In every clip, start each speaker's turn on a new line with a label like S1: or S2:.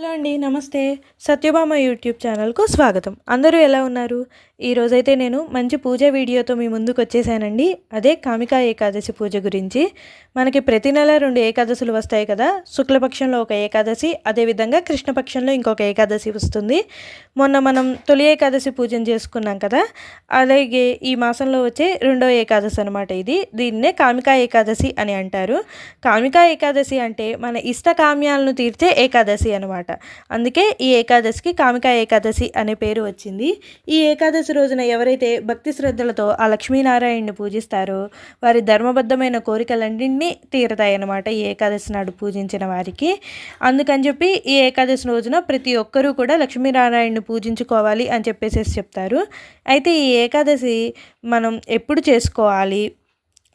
S1: Hello అండి నమస్తే. Satyabhama YouTube ఛానల్కు స్వాగతం. అందరూ ఎలా ఉన్నారు? ఈరోజైతే నేను మంచి పూజ వీడియోతో మీ ముందుకు వచ్చేసానండి. అదే కామికా ఏకాదశి పూజ గురించి. మనకి ప్రతి నెల రెండు ఏకాదశులు వస్తాయి కదా? శుక్లపక్షంలో ఒక ఏకాదశి అదేవిధంగా కృష్ణపక్షంలో ఇంకొక ఏకాదశి వస్తుంది. మొన్న మనం తొలి ఏకాదశి పూజను చేసుకున్నాం కదా? అలాగే ఈ మాసంలో వచ్చే రెండో ఏకాదశి అనమాట ఇది. దీన్నే కామికా ఏకాదశి అని అంటారు. కామికా ఏకాదశి అంటే మన ఇష్ట కామ్యాలను తీర్చే ఏకాదశి అనమాట అందుకే ఈ ఏకాదశికి కామిక ఏకాదశి అనే పేరు వచ్చింది. ఈ ఏకాదశి రోజున ఎవరైతే భక్తి శ్రద్ధలతో ఆ లక్ష్మీనారాయణని పూజిస్తారో వారి ధర్మబద్ధమైన కోరికలన్నింటినీ తీరతాయన్నమాట ఈ ఏకాదశి నాడు పూజించిన వారికి. అందుకని చెప్పి ఈ ఏకాదశి రోజున ప్రతి ఒక్కరూ కూడా లక్ష్మీనారాయణని పూజించుకోవాలి అని చెప్పేసి చెప్తారు. అయితే ఈ ఏకాదశి మనం ఎప్పుడు చేసుకోవాలి?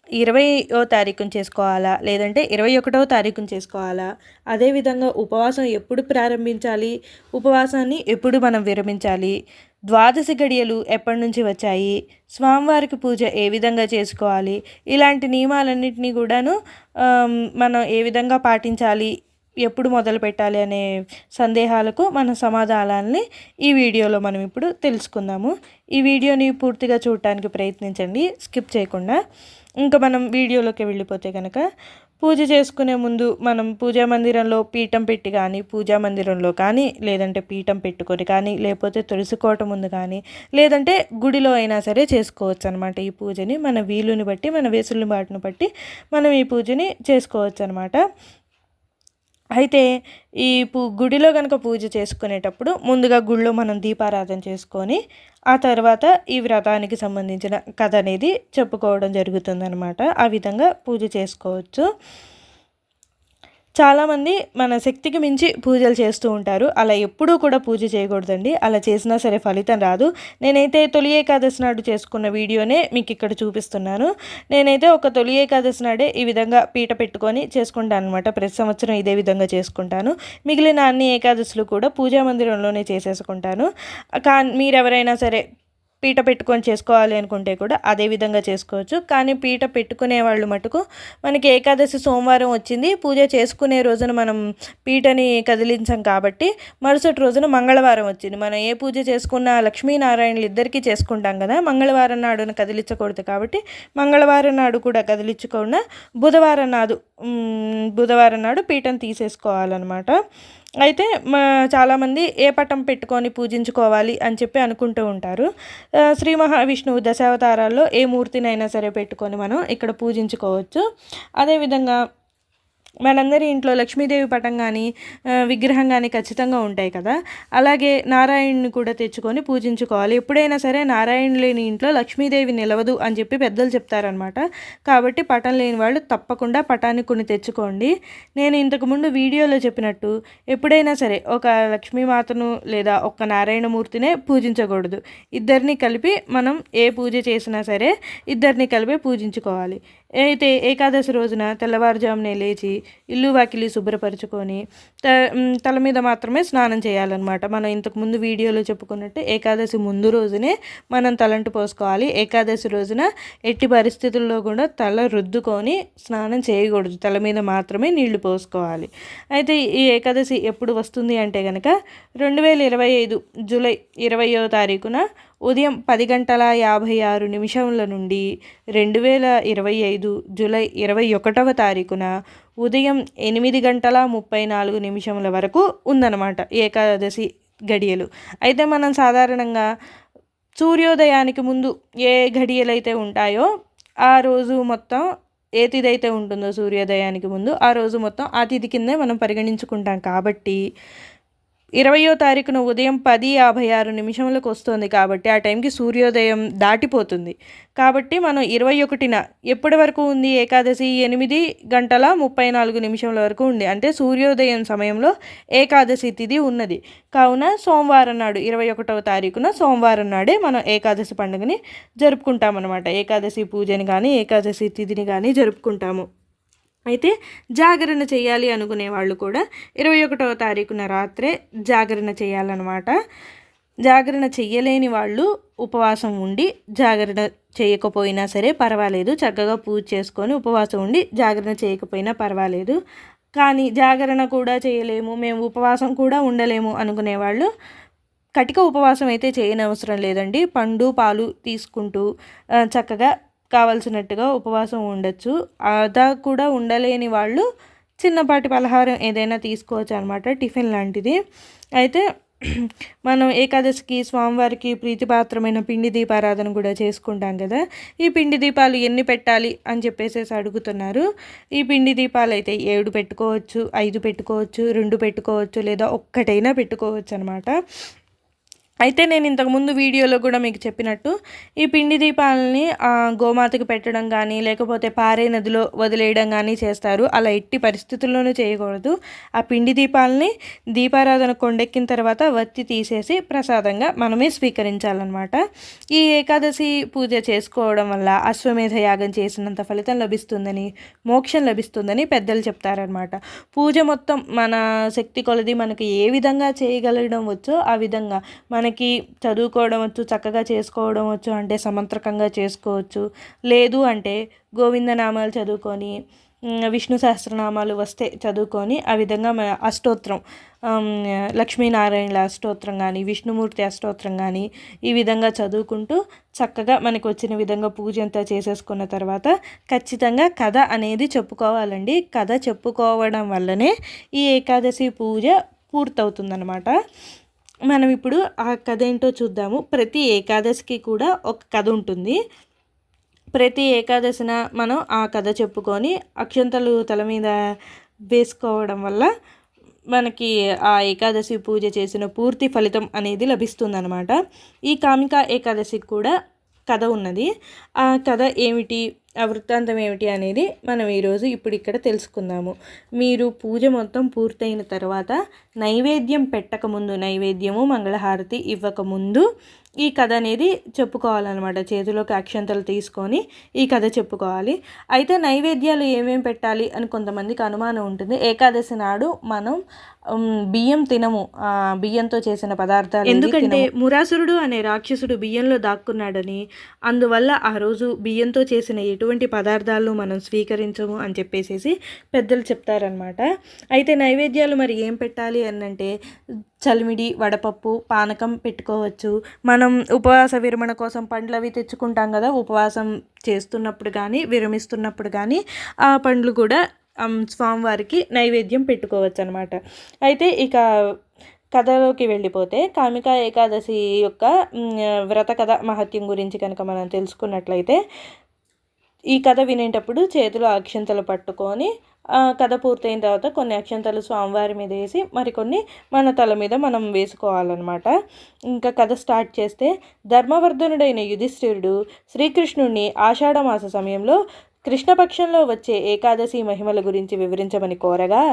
S1: ఇరవయో తారీఖున చేసుకోవాలా? లేదంటే ఇరవై ఒకటో తారీఖున చేసుకోవాలా? అదేవిధంగా ఉపవాసం ఎప్పుడు ప్రారంభించాలి? ఉపవాసాన్ని ఎప్పుడు మనం విరమించాలి? ద్వాదశి గడియలు ఎప్పటి నుంచి వచ్చాయి? స్వామివారికి పూజ ఏ విధంగా చేసుకోవాలి? ఇలాంటి నియమాలన్నింటినీ కూడాను మనం ఏ విధంగా పాటించాలి? ఎప్పుడు మొదలు పెట్టాలి అనే సందేహాలకు మన సమాధానాల్ని ఈ వీడియోలో మనం ఇప్పుడు తెలుసుకుందాము. ఈ వీడియోని పూర్తిగా చూడటానికి ప్రయత్నించండి స్కిప్ చేయకుండా. ఇంకా మనం వీడియోలోకి వెళ్ళిపోతే కనుక పూజ చేసుకునే ముందు మనం పూజా మందిరంలో పీఠం పెట్టి కానీ పూజా మందిరంలో కానీ లేదంటే పీఠం పెట్టుకొని కానీ లేకపోతే తులసికోట ముందు కానీ లేదంటే గుడిలో అయినా సరే చేసుకోవచ్చు అనమాట ఈ పూజని. మన వీలుని బట్టి మన వెసులుబాటును బట్టి మనం ఈ పూజని చేసుకోవచ్చు అనమాట అయితే ఈ పూ గుడిలో కనుక పూజ చేసుకునేటప్పుడు ముందుగా గుడిలో మనం దీపారాధన చేసుకొని ఆ తర్వాత ఈ వ్రతానికి సంబంధించిన కథ అనేది చెప్పుకోవడం జరుగుతుందనమాట ఆ విధంగా పూజ చేసుకోవచ్చు. చాలామంది మన శక్తికి మించి పూజలు చేస్తూ ఉంటారు. అలా ఎప్పుడూ కూడా పూజ చేయకూడదండి. అలా చేసినా సరే ఫలితం రాదు. నేనైతే తొలి ఏకాదశి నాడు చేసుకున్న వీడియోనే మీకు ఇక్కడ చూపిస్తున్నాను. నేనైతే ఒక తొలి ఏకాదశి నాడే ఈ విధంగా పీట పెట్టుకొని చేసుకుంటాను అనమాట ప్రతి సంవత్సరం ఇదే విధంగా చేసుకుంటాను. మిగిలిన అన్ని ఏకాదశులు కూడా పూజా మందిరంలోనే చేసేసుకుంటాను. కా మీరెవరైనా సరే పీట పెట్టుకొని చేసుకోవాలి అనుకుంటే కూడా అదే విధంగా చేసుకోవచ్చు. కానీ పీట పెట్టుకునే వాళ్ళు మటుకు మనకి ఏకాదశి సోమవారం వచ్చింది. పూజ చేసుకునే రోజున మనం పీటని కదిలించాం కాబట్టి మరుసటి రోజున మంగళవారం వచ్చింది. మనం ఏ పూజ చేసుకున్న లక్ష్మీనారాయణలు ఇద్దరికీ చేసుకుంటాం కదా. మంగళవారం నాడున కదిలించకూడదు కాబట్టి మంగళవారం నాడు కూడా కదిలించకుండా బుధవారం నాడు బుధవారం నాడు పీటను తీసేసుకోవాలన్నమాట. అయితే మా చాలామంది ఏ పటం పెట్టుకొని పూజించుకోవాలి అని చెప్పి అనుకుంటూ ఉంటారు. శ్రీ మహావిష్ణువు దశావతారాల్లో ఏ మూర్తినైనా సరే పెట్టుకొని మనం ఇక్కడ పూజించుకోవచ్చు. అదేవిధంగా మనందరి ఇంట్లో లక్ష్మీదేవి పటం కానీ విగ్రహం కానీ ఖచ్చితంగా ఉంటాయి కదా. అలాగే నారాయణుని కూడా తెచ్చుకొని పూజించుకోవాలి. ఎప్పుడైనా సరే నారాయణ లేని ఇంట్లో లక్ష్మీదేవి నిలవదు అని చెప్పి పెద్దలు చెప్తారనమాట కాబట్టి పటం లేని వాళ్ళు తప్పకుండా పటాన్ని కొన్ని తెచ్చుకోండి. నేను ఇంతకుముందు వీడియోలో చెప్పినట్టు ఎప్పుడైనా సరే ఒక లక్ష్మీమాతను లేదా ఒక నారాయణమూర్తినే పూజించకూడదు. ఇద్దరిని కలిపి మనం ఏ పూజ చేసినా సరే ఇద్దరిని కలిపి పూజించుకోవాలి. అయితే ఏకాదశి రోజున తెల్లవారుజామునే లేచి ఇల్లు వాకిలి శుభ్రపరచుకొని తల మీద మాత్రమే స్నానం చేయాలన్నమాట. మనం ఇంతకుముందు వీడియోలో చెప్పుకున్నట్టు ఏకాదశి ముందు రోజునే మనం తలంటు పోసుకోవాలి. ఏకాదశి రోజున ఎట్టి పరిస్థితుల్లో కూడా తల రుద్దుకొని స్నానం చేయకూడదు. తల మీద మాత్రమే నీళ్ళు పోసుకోవాలి. అయితే ఈ ఏకాదశి ఎప్పుడు వస్తుంది అంటే కనుక రెండు వేల ఇరవై ఐదు జూలై ఇరవయో తారీఖున ఉదయం పది గంటల యాభై ఆరు నిమిషముల నుండి రెండు వేల ఇరవై ఐదు జూలై ఇరవై ఒకటవ తారీఖున ఉదయం ఎనిమిది గంటల ముప్పై నాలుగు నిమిషముల వరకు ఉందన్నమాట ఏకాదశి గడియలు. అయితే మనం సాధారణంగా సూర్యోదయానికి ముందు ఏ గడియలు అయితే ఉంటాయో ఆ రోజు మొత్తం ఏ తిథి అయితే ఉంటుందో సూర్యోదయానికి ముందు ఆ రోజు మొత్తం ఆ తిథి కిందే మనం పరిగణించుకుంటాం కాబట్టి ఇరవయో తారీఖున ఉదయం పది యాభై ఆరు నిమిషములకు వస్తుంది కాబట్టి ఆ టైంకి సూర్యోదయం దాటిపోతుంది. కాబట్టి మనం ఇరవై ఒకటిన ఎప్పటి వరకు ఉంది ఏకాదశి? ఎనిమిది గంటల ముప్పై నాలుగు నిమిషముల వరకు ఉంది. అంటే సూర్యోదయం సమయంలో ఏకాదశి తిథి ఉన్నది. కావున సోమవారం నాడు ఇరవై ఒకటవ తారీఖున సోమవారం నాడే మనం ఏకాదశి పండుగని జరుపుకుంటామన్నమాట. ఏకాదశి పూజని కానీ ఏకాదశి తిథిని కానీ జరుపుకుంటాము. అయితే జాగరణ చేయాలి అనుకునే వాళ్ళు కూడా ఇరవై ఒకటవ తారీఖున రాత్రే జాగరణ చేయాలన్నమాట. జాగరణ చెయ్యలేని వాళ్ళు ఉపవాసం ఉండి జాగరణ చేయకపోయినా సరే పర్వాలేదు. చక్కగా పూజ చేసుకొని ఉపవాసం ఉండి జాగరణ చేయకపోయినా పర్వాలేదు. కానీ జాగరణ కూడా చేయలేము మేము ఉపవాసం కూడా ఉండలేము అనుకునేవాళ్ళు కటిక ఉపవాసం అయితే చేయనవసరం లేదండి. పండు పాలు తీసుకుంటూ చక్కగా కావలసినట్టుగా ఉపవాసం ఉండొచ్చు. అదా కూడా ఉండలేని వాళ్ళు చిన్నపాటి పలహారం ఏదైనా తీసుకోవచ్చు అనమాట టిఫిన్ లాంటిది. అయితే మనం ఏకాదశికి స్వామివారికి ప్రీతిపాత్రమైన పిండి దీపారాధన కూడా చేసుకుంటాం కదా. ఈ పిండి దీపాలు ఎన్ని పెట్టాలి అని చెప్పేసేసి అడుగుతున్నారు. ఈ పిండి దీపాలు అయితే ఏడు పెట్టుకోవచ్చు ఐదు పెట్టుకోవచ్చు రెండు పెట్టుకోవచ్చు లేదా ఒక్కటైనా పెట్టుకోవచ్చు అనమాట అయితే నేను ఇంతకుముందు వీడియోలో కూడా మీకు చెప్పినట్టు ఈ పిండి దీపాలని గోమాతకు పెట్టడం కానీ లేకపోతే పారే నదిలో వదిలేయడం కానీ చేస్తారు. అలా ఎట్టి పరిస్థితుల్లోనూ చేయకూడదు. ఆ పిండి దీపాలని దీపారాధన కొండెక్కిన తర్వాత వత్తి తీసేసి ప్రసాదంగా మనమే స్వీకరించాలన్నమాట. ఈ ఏకాదశి పూజ చేసుకోవడం వల్ల అశ్వమేధ యాగం చేసినంత ఫలితం లభిస్తుందని మోక్షం లభిస్తుందని పెద్దలు చెప్తారనమాట పూజ మొత్తం మన శక్తి కొలది మనకి ఏ విధంగా చేయగలగడం వచ్చో ఆ విధంగా మన మనకి చదువుకోవడం వచ్చు చక్కగా చేసుకోవడం వచ్చు అంటే సమంత్రకంగా చేసుకోవచ్చు. లేదు అంటే గోవిందనామాలు చదువుకొని విష్ణు సహస్రనామాలు వస్తే చదువుకొని ఆ విధంగా మన అష్టోత్రం లక్ష్మీనారాయణల అష్టోత్రం కానీ విష్ణుమూర్తి అష్టోత్రం కానీ ఈ విధంగా చదువుకుంటూ చక్కగా మనకు వచ్చిన విధంగా పూజ అంతా చేసేసుకున్న తర్వాత ఖచ్చితంగా కథ అనేది చెప్పుకోవాలండి. కథ చెప్పుకోవడం వల్లనే ఈ ఏకాదశి పూజ పూర్తవుతుందన్నమాట. మనం ఇప్పుడు ఆ కథ ఏంటో చూద్దాము. ప్రతి ఏకాదశికి కూడా ఒక కథ ఉంటుంది. ప్రతి ఏకాదశిన మనం ఆ కథ చెప్పుకొని అక్షంతలు తల మీద వేసుకోవడం వల్ల మనకి ఆ ఏకాదశి పూజ చేసిన పూర్తి ఫలితం అనేది లభిస్తుందన్నమాట. ఈ కామిక ఏకాదశికి కూడా కథ ఉన్నది. ఆ కథ ఏమిటి? ఆ వృత్తాంతం ఏమిటి అనేది మనం ఈరోజు ఇప్పుడు ఇక్కడ తెలుసుకుందాము. మీరు పూజ మొత్తం పూర్తయిన తర్వాత నైవేద్యం పెట్టకముందు నైవేద్యము మంగళహారతి ఇవ్వకముందు ఈ కథ అనేది చెప్పుకోవాలన్నమాట. చేతిలోకి అక్షంతలు తీసుకొని ఈ కథ చెప్పుకోవాలి. అయితే నైవేద్యాలు ఏమేమి పెట్టాలి అని కొంతమందికి అనుమానం ఉంటుంది. ఏకాదశి నాడు మనం బియ్యం తినము. బియ్యంతో చేసిన పదార్థాలు ఎందుకంటే మురాసురుడు అనే రాక్షసుడు బియ్యంలో దాక్కున్నాడని అందువల్ల ఆ రోజు బియ్యంతో చేసిన ఎటువంటి పదార్థాలను మనం స్వీకరించము అని చెప్పేసి పెద్దలు చెప్తారనమాట అయితే నైవేద్యాలు మరి ఏం పెట్టాలి అని అంటే చలిమిడి వడపప్పు పానకం పెట్టుకోవచ్చు. మనం ఉపవాస విరమణ కోసం పండ్లు అవి తెచ్చుకుంటాం కదా ఉపవాసం చేస్తున్నప్పుడు కానీ విరమిస్తున్నప్పుడు కానీ ఆ పండ్లు కూడా స్వామివారికి నైవేద్యం పెట్టుకోవచ్చు అనమాట అయితే ఇక కథలోకి వెళ్ళిపోతే కామిక ఏకాదశి యొక్క వ్రత కథ మహత్యం గురించి కనుక మనం తెలుసుకున్నట్లయితే ఈ కథ వినేటప్పుడు చేతిలో అక్షంతలు పట్టుకొని కథ పూర్తయిన తర్వాత కొన్ని అక్షంతలు స్వామివారి మీద వేసి మరికొన్ని మన తల మీద మనం వేసుకోవాలన్నమాట. ఇంకా కథ స్టార్ట్ చేస్తే ధర్మవర్ధనుడైన యుధిష్ఠిరుడు శ్రీకృష్ణుడిని ఆషాఢమాస సమయంలో కృష్ణపక్షంలో వచ్చే ఏకాదశి మహిమల గురించి వివరించమని కోరగా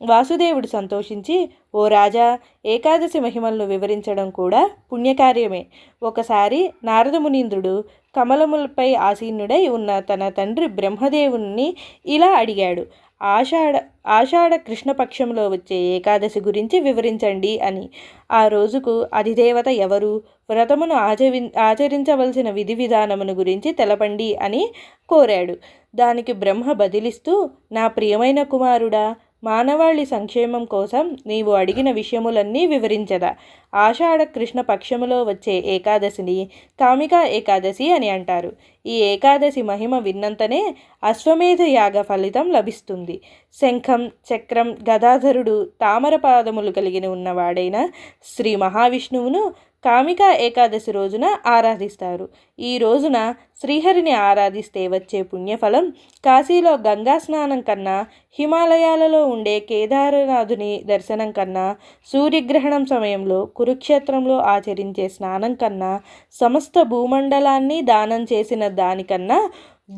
S1: వాసుదేవుడు సంతోషించి ఓ రాజా ఏకాదశి మహిమలను వివరించడం కూడా పుణ్యకార్యమే. ఒకసారి నారదమునీంద్రుడు కమలములపై ఆసీనుడై ఉన్న తన తండ్రి బ్రహ్మదేవుణ్ణి ఇలా అడిగాడు ఆషాఢ ఆషాఢ కృష్ణపక్షంలో వచ్చే ఏకాదశి గురించి వివరించండి అని. ఆ రోజుకు అధిదేవత ఎవరు? వ్రతమును ఆచరి ఆచరించవలసిన విధి విధానమును గురించి తెలపండి అని కోరాడు. దానికి బ్రహ్మ బదిలిస్తూ నా ప్రియమైన కుమారుడా మానవాళి సంక్షేమం కోసం నీవు అడిగిన విషయములన్నీ వివరించదా. ఆషాఢ కృష్ణ పక్షములో వచ్చే ఏకాదశిని కామిక ఏకాదశి అని అంటారు. ఈ ఏకాదశి మహిమ విన్నంతనే అశ్వమేధ యాగ ఫలితం లభిస్తుంది. శంఖం చక్రం గదాధరుడు తామర పాదములు కలిగిన ఉన్నవాడైన శ్రీ మహావిష్ణువును కామిక ఏకాదశి రోజున ఆరాధిస్తారు. ఈ రోజున శ్రీహరిని ఆరాధిస్తే వచ్చే పుణ్యఫలం కాశీలో గంగా స్నానం కన్నా హిమాలయాలలో ఉండే కేదారనాథుని దర్శనం కన్నా సూర్యగ్రహణం సమయంలో కురుక్షేత్రంలో ఆచరించే స్నానం కన్నా సమస్త భూమండలాన్ని దానం చేసిన దానికన్నా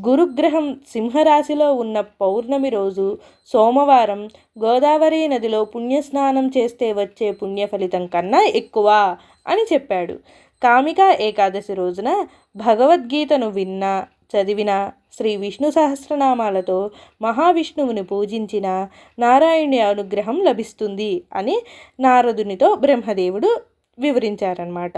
S1: గురుగ్రహం సింహరాశిలో ఉన్న పౌర్ణమి రోజు సోమవారం గోదావరి నదిలో పుణ్యస్నానం చేస్తే వచ్చే పుణ్య ఫలితం కన్నా ఎక్కువ. అని చెప్పాడు. కామిక ఏకాదశి రోజున భగవద్గీతను విన్నా చదివిన శ్రీ విష్ణు సహస్రనామాలతో మహావిష్ణువుని పూజించిన నారాయణి అనుగ్రహం లభిస్తుంది అని నారదునితో బ్రహ్మదేవుడు వివరించారన్నమాట.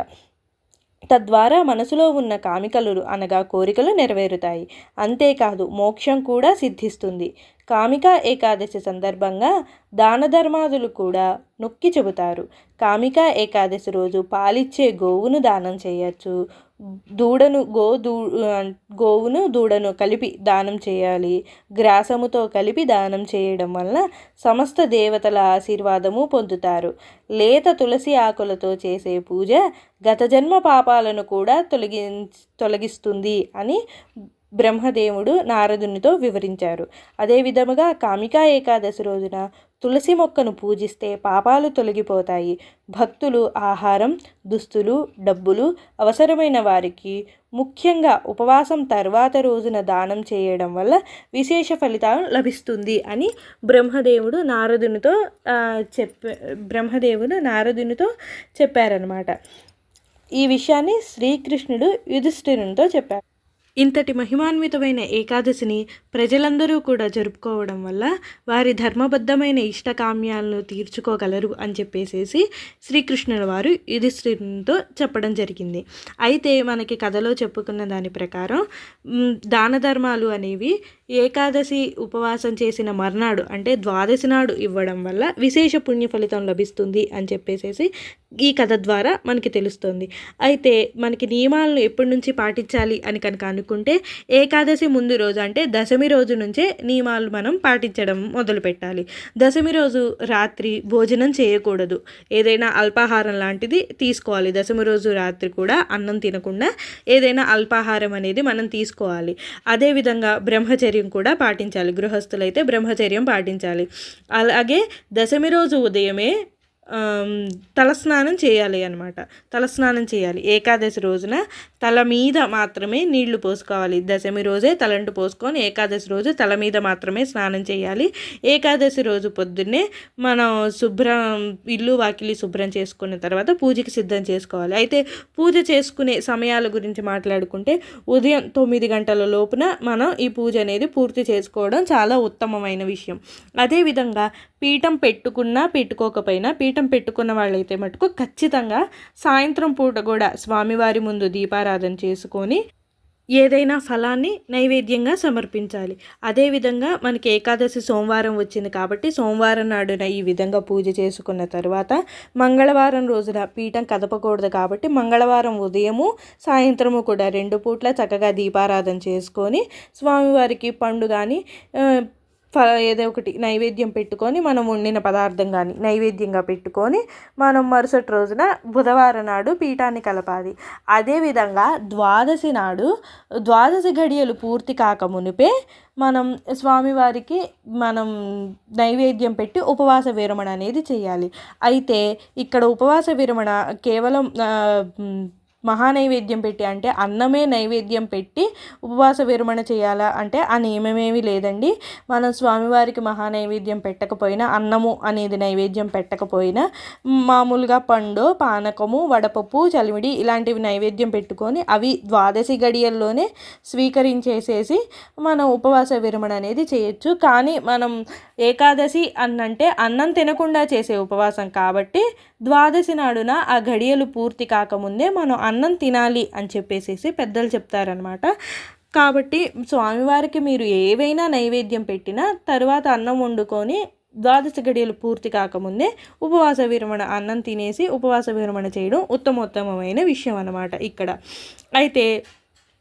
S1: తద్వారా మనసులో ఉన్న కామికలు అనగా కోరికలు నెరవేరుతాయి. అంతేకాదు మోక్షం కూడా సిద్ధిస్తుంది. కామిక ఏకాదశి సందర్భంగా దాన ధర్మాదులు కూడా నొక్కి చెబుతారు. కామిక ఏకాదశి రోజు పాలిచ్చే గోవును దానం చేయొచ్చు. దూడను గో దూ గోవును దూడను కలిపి దానం చేయాలి. గ్రాసముతో కలిపి దానం చేయడం వల్ల సమస్త దేవతల ఆశీర్వాదము పొందుతారు. లేత తులసి ఆకులతో చేసే పూజ గత జన్మ పాపాలను కూడా తొలగి తొలగిస్తుంది అని బ్రహ్మదేవుడు నారదునితో వివరించారు. అదే విధముగా కామికా ఏకాదశి రోజున తులసి మొక్కను పూజిస్తే పాపాలు తొలగిపోతాయి. భక్తులు ఆహారం దుస్తులు డబ్బులు అవసరమైన వారికి ముఖ్యంగా ఉపవాసం తర్వాత రోజున దానం చేయడం వల్ల విశేష ఫలితం లభిస్తుంది అని బ్రహ్మదేవుడు నారదునితో చెప్ప బ్రహ్మదేవుడు నారదునితో చెప్పారనమాట ఈ విషయాన్ని శ్రీకృష్ణుడు యుధిష్ఠిరునితో చెప్పారు. ఇంతటి మహిమాన్వితమైన ఏకాదశిని ప్రజలందరూ కూడా జరుపుకోవడం వల్ల వారి ధర్మబద్ధమైన ఇష్టకామ్యాలను తీర్చుకోగలరు అని చెప్పేసేసి శ్రీకృష్ణుల వారు యుధిష్ఠిరునితో చెప్పడం జరిగింది. అయితే మనకి కథలో చెప్పుకున్న దాని ప్రకారం దాన ధర్మాలు అనేవి ఏకాదశి ఉపవాసం చేసిన మర్నాడు అంటే ద్వాదశి నాడు ఇవ్వడం వల్ల విశేష పుణ్య ఫలితం లభిస్తుంది అని చెప్పేసేసి ఈ కథ ద్వారా మనకి తెలుస్తుంది. అయితే మనకి నియమాలను ఎప్పటి నుంచి పాటించాలి అని కనుక అనుకుంటే ఏకాదశి ముందు రోజు అంటే దశమి రోజు నుంచే నియమాలు మనం పాటించడం మొదలు పెట్టాలి. దశమి రోజు రాత్రి భోజనం చేయకూడదు. ఏదైనా అల్పాహారం లాంటిది తీసుకోవాలి. దశమి రోజు రాత్రి కూడా అన్నం తినకుండా ఏదైనా అల్పాహారం అనేది మనం తీసుకోవాలి. అదేవిధంగా బ్రహ్మచర్య కూడా పాటించాలి. గృహస్థులైతే బ్రహ్మచర్యం పాటించాలి. అలాగే దశమి రోజు ఉదయమే తలస్నానం చేయాలి అనమాట తలస్నానం చేయాలి. ఏకాదశి రోజున తల మీద మాత్రమే నీళ్ళు పోసుకోవాలి. దశమి రోజే తలంటు పోసుకొని ఏకాదశి రోజు తల మీద మాత్రమే స్నానం చేయాలి. ఏకాదశి రోజు పొద్దున్నే మనం శుభ్రం ఇల్లు వాకిలి శుభ్రం చేసుకున్న తర్వాత పూజకి సిద్ధం చేసుకోవాలి. అయితే పూజ చేసుకునే సమయాల గురించి మాట్లాడుకుంటే ఉదయం తొమ్మిది గంటల లోపున మనం ఈ పూజ అనేది పూర్తి చేసుకోవడం చాలా ఉత్తమమైన విషయం. అదేవిధంగా పీఠం పెట్టుకున్నా పెట్టుకోకపోయినా పీఠం పెట్టుకున్న వాళ్ళైతే మటుకు ఖచ్చితంగా సాయంత్రం పూట కూడా స్వామివారి ముందు దీపారాధన చేసుకొని ఏదైనా ఫలాన్ని నైవేద్యంగా సమర్పించాలి. అదేవిధంగా మనకి ఏకాదశి సోమవారం వచ్చింది కాబట్టి సోమవారం నాడున ఈ విధంగా పూజ చేసుకున్న తర్వాత మంగళవారం రోజున పీఠం కదపకూడదు కాబట్టి మంగళవారం ఉదయము సాయంత్రము కూడా రెండు పూట్ల చక్కగా దీపారాధన చేసుకొని స్వామివారికి పండు కానీ ఏదో ఒకటి నైవేద్యం పెట్టుకొని మనం వండిన పదార్థం కానీ నైవేద్యంగా పెట్టుకొని మనం మరుసటి రోజున బుధవారం నాడు పీఠాన్ని కలపాలి. అదేవిధంగా ద్వాదశి నాడు ద్వాదశి గడియలు పూర్తి కాక మునిపే మనం స్వామివారికి మనం నైవేద్యం పెట్టి ఉపవాస విరమణ అనేది చేయాలి. అయితే ఇక్కడ ఉపవాస విరమణ కేవలం మహానైవేద్యం పెట్టి అంటే అన్నమే నైవేద్యం పెట్టి ఉపవాస విరమణ చేయాలా అంటే ఆ నియమమేమీ లేదండి. మనం స్వామివారికి మహానైవేద్యం పెట్టకపోయినా అన్నము అనేది నైవేద్యం పెట్టకపోయినా మామూలుగా పండు పానకము వడపప్పు చలిమిడి ఇలాంటివి నైవేద్యం పెట్టుకొని అవి ద్వాదశి గడియల్లోనే స్వీకరించేసేసి మనం ఉపవాస విరమణ అనేది చేయొచ్చు. కానీ మనం ఏకాదశి అన్నంటే అన్నం తినకుండా చేసే ఉపవాసం కాబట్టి ద్వాదశి నాడున ఆ గడియలు పూర్తి కాకముందే మనం అన్నం తినాలి అని చెప్పేసేసి పెద్దలు చెప్తారనమాట కాబట్టి స్వామివారికి మీరు ఏవైనా నైవేద్యం పెట్టినా తర్వాత అన్నం వండుకొని ద్వాదశ గడియలు పూర్తి కాకముందే ఉపవాస విరమణ అన్నం తినేసి ఉపవాస విరమణ చేయడం ఉత్తమోత్తమైన విషయం అన్నమాట ఇక్కడ. అయితే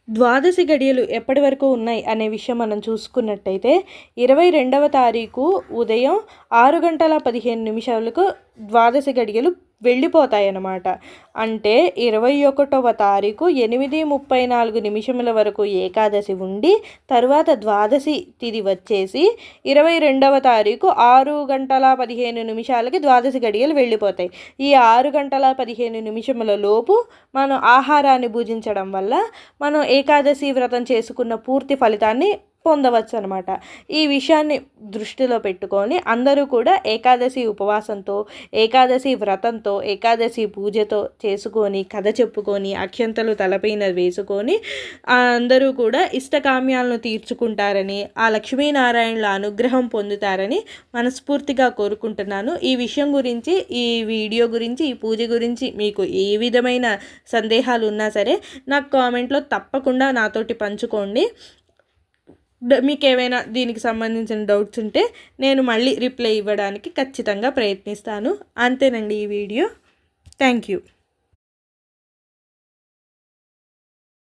S1: ద్వాదశి గడియలు ఎప్పటి వరకు ఉన్నాయి అనే విషయం మనం చూసుకున్నట్టయితే ఇరవై రెండవ తారీఖు ఉదయం ఆరు గంటల పదిహేను నిమిషాలకు ద్వాదశి గడియలు వెళ్ళిపోతాయన్నమాట. అంటే ఇరవై ఒకటవ తారీఖు ఎనిమిది ముప్పై నాలుగు నిమిషముల వరకు ఏకాదశి ఉండి తర్వాత ద్వాదశి తిది వచ్చేసి ఇరవై రెండవ తారీఖు ఆరు గంటల పదిహేను నిమిషాలకి ద్వాదశి గడియలు వెళ్ళిపోతాయి. ఈ ఆరు గంటల పదిహేను నిమిషముల లోపు మనం ఆహారాన్ని భుజించడం వల్ల మనం ఏకాదశి వ్రతం చేసుకున్న పూర్తి ఫలితాన్ని పొందవచ్చు అనమాట ఈ విషయాన్ని దృష్టిలో పెట్టుకొని అందరూ కూడా ఏకాదశి ఉపవాసంతో ఏకాదశి వ్రతంతో ఏకాదశి పూజతో చేసుకొని కథ చెప్పుకొని అక్షంతలు తలపైన వేసుకొని అందరూ కూడా ఇష్టకామ్యాలను తీర్చుకుంటారని ఆ లక్ష్మీనారాయణుల అనుగ్రహం పొందుతారని మనస్ఫూర్తిగా కోరుకుంటున్నాను. ఈ విషయం గురించి ఈ వీడియో గురించి ఈ పూజ గురించి మీకు ఏ విధమైన సందేహాలు ఉన్నా సరే నాకు కామెంట్లో తప్పకుండా నాతోటి పంచుకోండి. మీకు ఏవైనా దీనికి సంబంధించిన డౌట్స్ ఉంటే నేను మళ్ళీ రిప్లై ఇవ్వడానికి ఖచ్చితంగా ప్రయత్నిస్తాను. అంతేనండి ఈ వీడియో. Thank you.